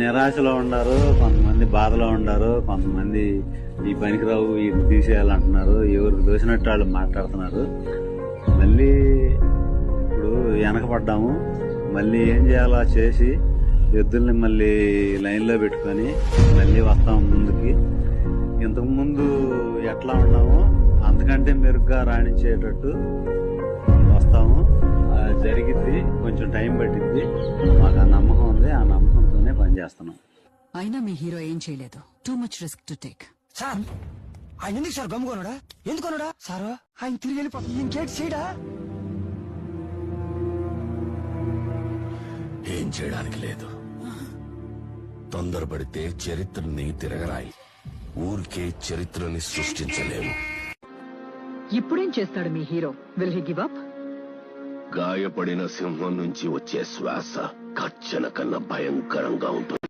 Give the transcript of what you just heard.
నిరాశలో ఉండారు కొంతమంది బాధలో ఉండారు కొంతమంది ఈ పనికిరావు ఇది తీసేయాలంటున్నారు ఎవరికి దోసినట్టు వాళ్ళు మాట్లాడుతున్నారు. మళ్ళీ ఇప్పుడు వెనకపడ్డాము మళ్ళీ ఏం చేయాలో చేసి ఎద్దుల్ని మళ్ళీ లైన్లో పెట్టుకొని మళ్ళీ వస్తాము ముందుకి. ఇంతకుముందు ఎట్లా ఉన్నామో అంతకంటే మెరుగ్గా రాణించేటట్టు వస్తాము. జరిగింది కొంచెం టైం పట్టింది మాకు ఆ నమ్మకం నమ్మకంతోనే పనిచేస్తున్నాం. అయినా మీ హీరో ఏం చేయలేదు. Too much risk to take sir ఆయన ఎందుకు సార్ గమ్ముకోనడా ఎందుకోనడా సారు ఆయన తిరిగి వెళ్ళిపోతుంది ఇంకేటి చేయడా ఏం చేయడానికి లేదు. తొందరపడితే చరిత్రని తిరగరాయి. ఊరికే చరిత్రని సృష్టించలేము. ఇప్పుడేం చేస్తాడు మీ hero? Will he give up గాయపడిన సింహం నుంచి వచ్చే శ్వాస కచ్చన కన్నా భయంకరంగా ఉంటుంది.